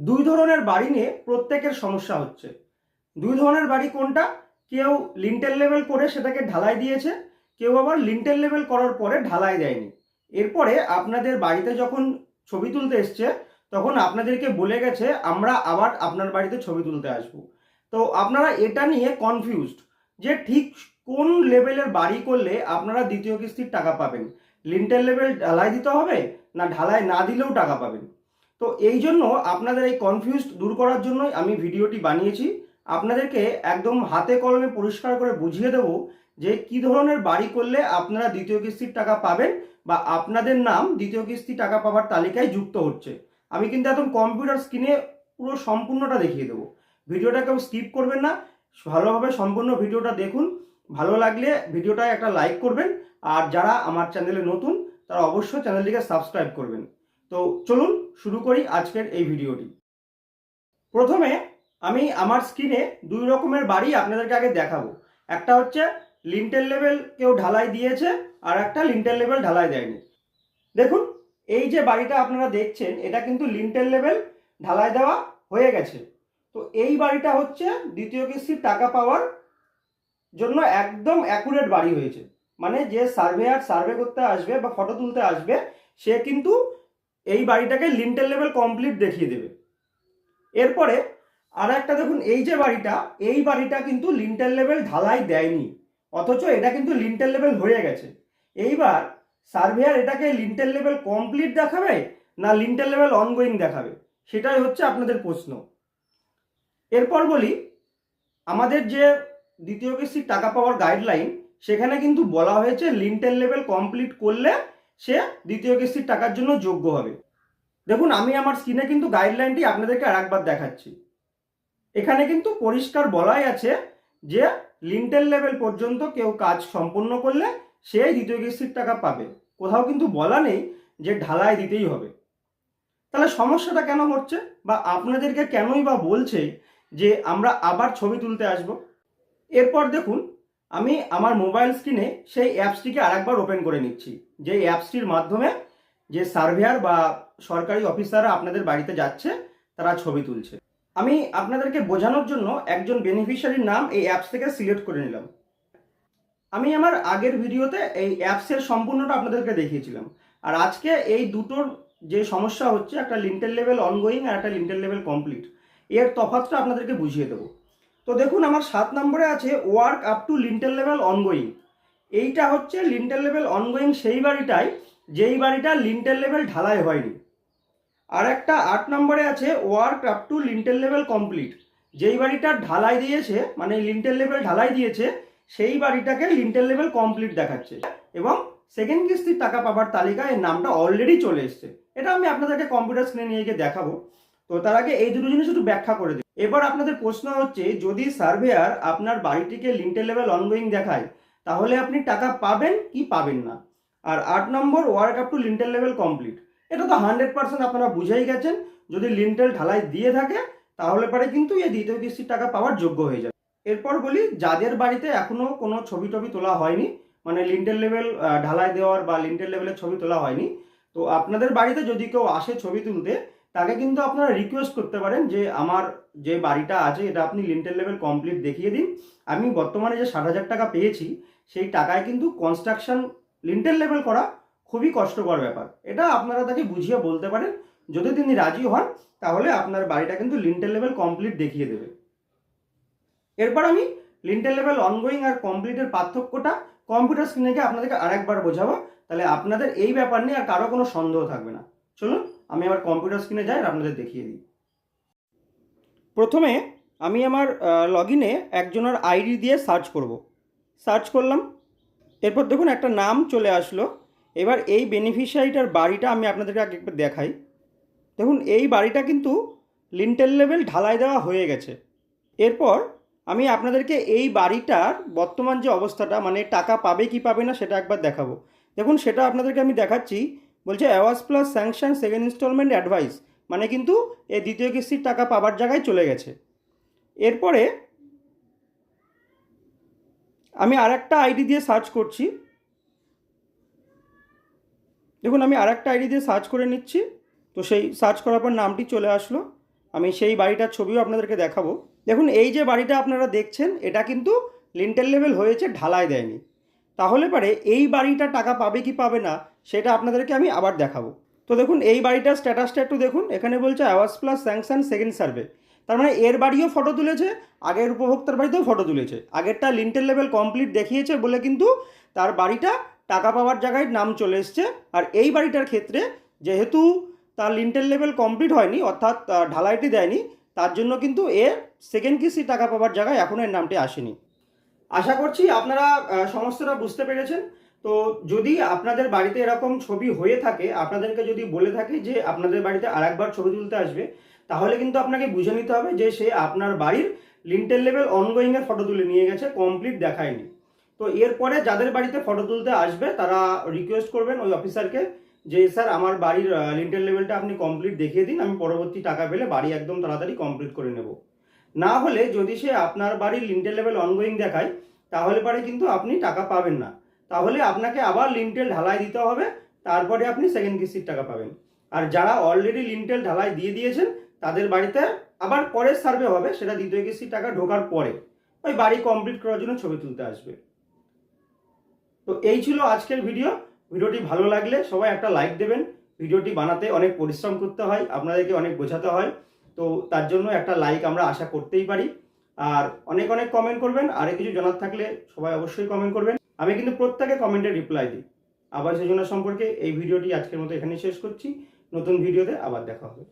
দুই ধরনের বাড়ি নিয়ে প্রত্যেকের সমস্যা হচ্ছে। দুই ধরনের বাড়ি কোনটা? কেউ লিন্টেল লেভেল করে সেটাকে ঢালাই দিয়েছে, কেউ আবার লিন্টেল লেভেল করার পরে ঢালাই দেয়নি। এরপরে আপনাদের বাড়িতে যখন ছবি তুলতে এসছে, তখন আপনাদেরকে বলে গেছে, আমরা আবার আপনার বাড়িতে ছবি তুলতে আসব। তো আপনারা এটা নিয়ে কনফিউজড যে ঠিক কোন লেভেলের বাড়ি করলে আপনারা দ্বিতীয় কিস্তির টাকা পাবেন? লিন্টেল লেভেল ঢালাই দিতে হবে না ঢালাই না দিলেও টাকা পাবেন? তো এই জন্য আপনাদের এই কনফিউজ দূর করার জন্যই আমি ভিডিওটি বানিয়েছি। আপনাদেরকে একদম হাতে কলমে পরিষ্কার করে বুঝিয়ে দেবো যে কি ধরনের বাড়ি করলে আপনারা দ্বিতীয় কিস্তির টাকা পাবেন বা আপনাদের নাম দ্বিতীয় কিস্তি টাকা পাওয়ার তালিকায় যুক্ত হচ্ছে। আমি কিন্তু একদম কম্পিউটার স্ক্রিনে পুরো সম্পূর্ণটা দেখিয়ে দেবো। ভিডিওটা কেউ স্কিপ করবেন না। ভালোভাবে সম্পূর্ণ ভিডিওটা দেখুন। ভালো লাগলে ভিডিওটায় একটা লাইক করবেন। আর যারা আমার চ্যানেলে নতুন, তারা অবশ্যই চ্যানেলটিকে সাবস্ক্রাইব করবেন। তো চলুন শুরু করি আজকের এই ভিডিওটি। প্রথমে আমি আমার স্ক্রিনে দুই রকমের বাড়ি আপনাদেরকে আগে দেখাবো। একটা হচ্ছে লিন্টেল লেভেল কেউ ঢালাই দিয়েছে আর একটা লিন্টেল লেভেল ঢালাই দেয়নি। দেখুন, এই যে বাড়িটা আপনারা দেখছেন, এটা কিন্তু লিন্টেল লেভেল ঢালাই দেওয়া হয়ে গেছে। তো এই বাড়িটা হচ্ছে দ্বিতীয় কিস্তির টাকা পাওয়ার জন্য একদম অ্যাকুরেট বাড়ি হয়েছে। মানে যে সার্ভেয়ার সার্ভে করতে আসবে বা ফটো তুলতে আসবে, সে কিন্তু এই বাড়িটাকে লিন্টেল লেভেল কমপ্লিট দেখিয়ে দেবে। এরপরে আর একটা দেখুন, এই যে বাড়িটা, এই বাড়িটা কিন্তু লিন্টেল লেভেল ঢালাই দেয়নি, অথচ এটা কিন্তু লিন্টেল লেভেল হয়ে গেছে। এইবার সার্ভেয়ার এটাকে লিন্টেল লেভেল কমপ্লিট দেখাবে না লিন্টেল লেভেল অনগোয়িং দেখাবে? সেটাই হচ্ছে আপনাদের প্রশ্ন। এরপর বলি, আমাদের যে দ্বিতীয় কিস্তির টাকা পাওয়ার গাইডলাইন সেখানে কিন্তু বলা হয়েছে লিন্টেল লেভেল কমপ্লিট করলে সে দ্বিতীয় কিস্তির টাকার জন্য যোগ্য হবে। দেখুন, আমি আমার স্ক্রিনে কিন্তু গাইডলাইনটি আপনাদেরকে আরেকবার দেখাচ্ছি। এখানে কিন্তু পরিষ্কার বলাই আছে যে লিন্টেল লেভেল পর্যন্ত কেউ কাজ সম্পন্ন করলে সেই দ্বিতীয় কিস্তির টাকা পাবে। কোথাও কিন্তু বলা নেই যে ঢালাই দিতেই হবে। তাহলে সমস্যাটা কেন হচ্ছে? বা আপনাদেরকে কেনই বা বলছে যে আমরা আবার ছবি তুলতে আসব? এরপর দেখুন আমি আমার মোবাইল স্ক্রিনে সেই অ্যাপসটিকে আরেকবার ওপেন করে নিচ্ছি। যে অ্যাপসটির মাধ্যমে যে সার্ভেয়ার বা সরকারি অফিসাররা আপনাদের বাড়িতে যাচ্ছে, তারা ছবি তুলছে। আমি আপনাদেরকে বোঝানোর জন্য একজন বেনিফিশিয়ারির নাম এই অ্যাপস থেকে সিলেক্ট করে নিলাম। আমি আমার আগের ভিডিওতে এই অ্যাপসের সম্পূর্ণটা আপনাদেরকে দেখিয়েছিলাম। আর আজকে এই দুটোর যে সমস্যা হচ্ছে, একটা লিন্টেল লেভেল অনগোয়িং আর একটা লিন্টেল লেভেল কমপ্লিট এর তফাৎটা আপনাদেরকে বুঝিয়ে দেবো। তো দেখুন, আমার সাত নম্বরে আছে work up to lintel level ongoing এইটা হচ্ছে লিন্টেল লেভেল অনগোয়িং সেই বাড়িটাই যেই বাড়িটা লিন্টেল লেভেল ঢালাই হয়নি। আর একটা আট নম্বরে আছে work up to lintel level complete যেই বাড়িটা ঢালাই দিয়েছে মানে লিন্টেল লেভেল ঢালাই দিয়েছে, সেই বাড়িটাকে লিন্টেল লেভেল কমপ্লিট দেখাচ্ছে। এবং সেকেন্ড কিস্তির টাকা পাবার তালিকায় নামটা অলরেডি চলে এসছে। এটা আমি আপনাদেরকে কম্পিউটার স্ক্রিনে নিয়ে গিয়ে দেখাবো। তো তার আগে এই দুটো জিনিস একটু ব্যাখ্যা করে দিই। এবার আপনাদের প্রশ্ন হচ্ছে, যদি সার্ভেয়ার আপনার বাড়িটিকে লিন্টেল লেভেল অনগোয়িং দেখায়, তাহলে আপনি টাকা পাবেন কি পাবেন না? আর আট নম্বর work up to lintel level complete এটা তো হান্ড্রেড পার্সেন্ট আপনারা বুঝেই গেছেন। যদি লিন্টেল ঢালাই দিয়ে থাকে, তাহলে পরে কিন্তু এই দ্বিতীয় কিস্তির টাকা পাওয়ার যোগ্য হয়ে যাবে। এরপর বলি, যাদের বাড়িতে এখনও কোনো ছবি টবি তোলা হয়নি মানে লিন্টেল লেভেল ঢালাই দেওয়ার বা লিন্টেল লেভেলের ছবি তোলা হয়নি, তো আপনাদের বাড়িতে যদি কেউ আসে ছবি তুলতে তাকে কিন্তু আপনারা রিকোয়েস্ট করতে পারেন যে আমার যে বাড়িটা আছে, এটা আপনি লিন্টেল লেভেল কমপ্লিট দেখিয়ে দিন। আমি বর্তমানে যে ষাট হাজার টাকা পেয়েছি, সেই টাকায় কিন্তু কনস্ট্রাকশন লিন্টেল লেভেল করা খুবই কষ্টকর ব্যাপার। এটা আপনারা তাকে বুঝিয়ে বলতে পারেন। যদি তিনি রাজি হন, তাহলে আপনার বাড়িটা কিন্তু লিন্টেল লেভেল কমপ্লিট দেখিয়ে দেবে। এরপর আমি লিন্টেল লেভেল অনগোয়িং আর কমপ্লিটের পার্থক্যটা কম্পিউটার স্ক্রিনে গিয়ে আপনাদেরকে আরেকবার বোঝাবো। তাহলে আপনাদের এই ব্যাপার নিয়ে আর কারও কোনো সন্দেহ থাকবে না। চলুন আমি আমার কম্পিউটার স্ক্রিনে যাই আর আপনাদের দেখিয়ে দিই। প্রথমে আমি আমার লগ ইনে একজনের আইডি দিয়ে সার্চ করব। সার্চ করলাম, এরপর দেখুন একটা নাম চলে আসলো। এবার এই বেনিফিশিয়ারিটার বাড়িটা আমি আপনাদেরকে আগে একবার দেখাই। দেখুন, এই বাড়িটা কিন্তু লিন্টেল লেভেল ঢালাই দেওয়া হয়ে গেছে। এরপর আমি আপনাদেরকে এই বাড়িটার বর্তমান যে অবস্থাটা মানে টাকা পাবে কি পাবে না, সেটা একবার দেখাবো। দেখুন, সেটা আপনাদেরকে আমি দেখাচ্ছি। বলছে অ্যাওয়াজ plus sanction second instalment advice মানে কিন্তু এই দ্বিতীয় কিস্তির টাকা পাবার জায়গায় চলে গেছে। এরপরে আমি আর একটা আইডি দিয়ে সার্চ করছি। দেখুন, আমি আর একটা আইডি দিয়ে সার্চ করে নিচ্ছি। তো সেই সার্চ করার পর নামটি চলে আসলো। আমি সেই বাড়িটার ছবিও আপনাদেরকে দেখাবো। দেখুন, এই যে বাড়িটা আপনারা দেখছেন, এটা কিন্তু লিন্টেল লেভেল হয়েছে, ঢালাই দেয়নি। তাহলে পারে এই বাড়িটা টাকা পাবে কি পাবে না, সেটা আপনাদেরকে আমি আবার দেখাবো। তো দেখুন, এই বাড়িটার স্ট্যাটাসটা একটু দেখুন, এখানে বলছে আওয়াজ প্লাস স্যাংশন সেকেন্ড সার্ভে তার মানে এর বাড়িও ফটো তুলেছে, আগের উপভোক্তার বাড়িতেও ফটো তুলেছে। আগেরটা লিন্টেল লেভেল কমপ্লিট দেখিয়েছে বলে কিন্তু তার বাড়িটা টাকা পাওয়ার জায়গায় নাম চলে এসছে। আর এই বাড়িটার ক্ষেত্রে যেহেতু তার লিন্টেল লেভেল কমপ্লিট হয়নি, অর্থাৎ ঢালাইটি দেয়নি, তার জন্য কিন্তু এ সেকেন্ড কিস্তি টাকা পাওয়ার জায়গায় এখনও এর নামটি আসেনি। আশা করছি আপনারা সমস্তটা বুঝতে পেরেছেন। তো যদি আপনাদের বাড়িতে এরকম ছবি হয়ে থাকে, আপনাদেরকে যদি বলে থাকে যে আপনাদের বাড়িতে আরেকবার ছবি তুলতে আসবে, তাহলে কিন্তু আপনাকে বুঝে নিতে হবে যে সে আপনার বাড়ির লিন্টেল লেভেল অনগোয়িং এর ফটো তুলে নিয়ে গেছে কমপ্লিট দেখায়নি। তো এরপরে যাদের বাড়িতে ফটো তুলতে আসবে, তারা রিকোয়েস্ট করবেন ওই অফিসারকে যে, স্যার, আমার বাড়ির লিন্টেল লেভেলটা আপনি কমপ্লিট দেখিয়ে দিন, আমি পরবর্তী টাকা পেলে বাড়ি একদম তাড়াতাড়ি কমপ্লিট করে নেব। না হলে যদি সে আপনার বাড়ির লিন্টেল লেভেল অনগোয়িং দেখায়, তাহলে পরে কিন্তু আপনি টাকা পাবেন না। তাহলে আপনাকে আবার লিন্টেল ঢালাই দিতে হবে, তারপরে আপনি সেকেন্ড কিস্তির টাকা পাবেন। আর যারা অলরেডি লিন্টেল ঢালাই দিয়ে দিয়েছেন, তাদের বাড়িতে আবার পরের সার্ভে হবে, সেটা দ্বিতীয় কিস্তির টাকা ঢোকার পরে। ওই বাড়ি কমপ্লিট করার জন্য ছবি তুলতে আসবে। তো এই ছিল আজকের ভিডিও ভিডিওটি ভালো লাগলে সবাই একটা লাইক দেবেন। ভিডিওটি বানাতে অনেক পরিশ্রম করতে হয়, আপনাদেরকে অনেক বোঝাতে হয়। তো তার জন্য একটা লাইক আমরা আশা করতেই পারি। আর অনেক অনেক কমেন্ট করবেন আরে কিছু জানার থাকলে সবাই অবশ্যই কমেন্ট করবেন। আমি কিন্তু প্রত্যেকে কমেন্টে রিপ্লাই দিই। আবাস যোজনা সম্পর্কে এই ভিডিওটি আজকের মতো এখানে শেষ করছি। নতুন ভিডিওতে আবার দেখা হবে।